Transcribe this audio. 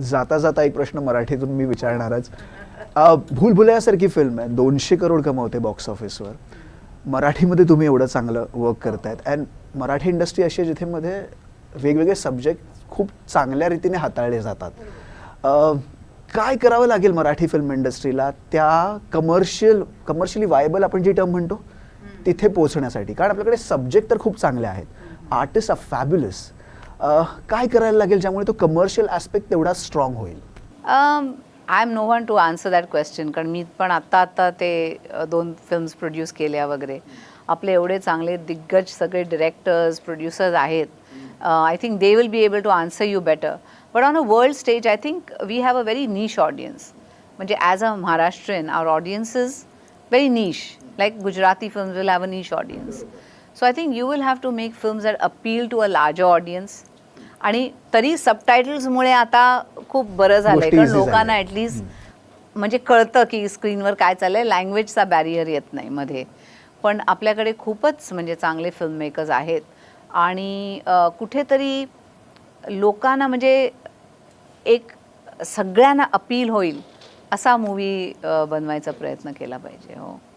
जाता जाता एक प्रश्न मराठीतून मी विचारणारच. अ, भूलभुलयासारखी फिल्म आहे. दोनशे करोड कमावते बॉक्स ऑफिसवर मराठीमध्ये तुम्ही एवढं चांगलं वर्क करतायत. अँड मराठी इंडस्ट्री अशी आहे जिथे मध्ये वेगवेगळे सब्जेक्ट खूप चांगल्या रीतीने हाताळले जातात. काय करावं लागेल मराठी फिल्म इंडस्ट्रीला त्या कमर्शियल कमर्शियली वायबल आपण जी टर्म म्हणतो तिथे पोहोचण्यासाठी. कारण आपल्याकडे सब्जेक्ट तर खूप चांगले आहेत. आर्टिस्ट आर फॅब्युलस काय करायला लागेल ज्यामुळे तो कमर्शियल ॲस्पेक्ट तेवढा स्ट्रॉंग होईल? I am no one to answer that question कारण मी पण आत्ता आत्ता ते दोन फिल्म्स प्रोड्यूस केल्या वगैरे. आपले एवढे चांगले दिग्गज सगळे डिरेक्टर्स प्रोड्युसर्स आहेत. I think they will be able to answer you better but on a world stage I think we have a very niche audience म्हणजे as a Maharashtrian our audience is very niche like Gujarati films will have a niche audience So I think you will have to make films that appeal to a larger audience. आणि तरी सबटायटल्समुळे आता खूप बरं झालंय. गोष्टी कारण लोकांना. At least म्हणजे कळतं की स्क्रीनवर काय चाललंय. लँग्वेजचा बॅरियर येत नाही मध्ये. पण आपल्याकडे खूपच म्हणजे चांगले फिल्म मेकर्स आहेत. आणि अं, कुठेतरी लोकांना म्हणजे एक सगळ्यांना अपील होईल असा मूवी बनवायचा प्रयत्न केला पाहिजे. हो.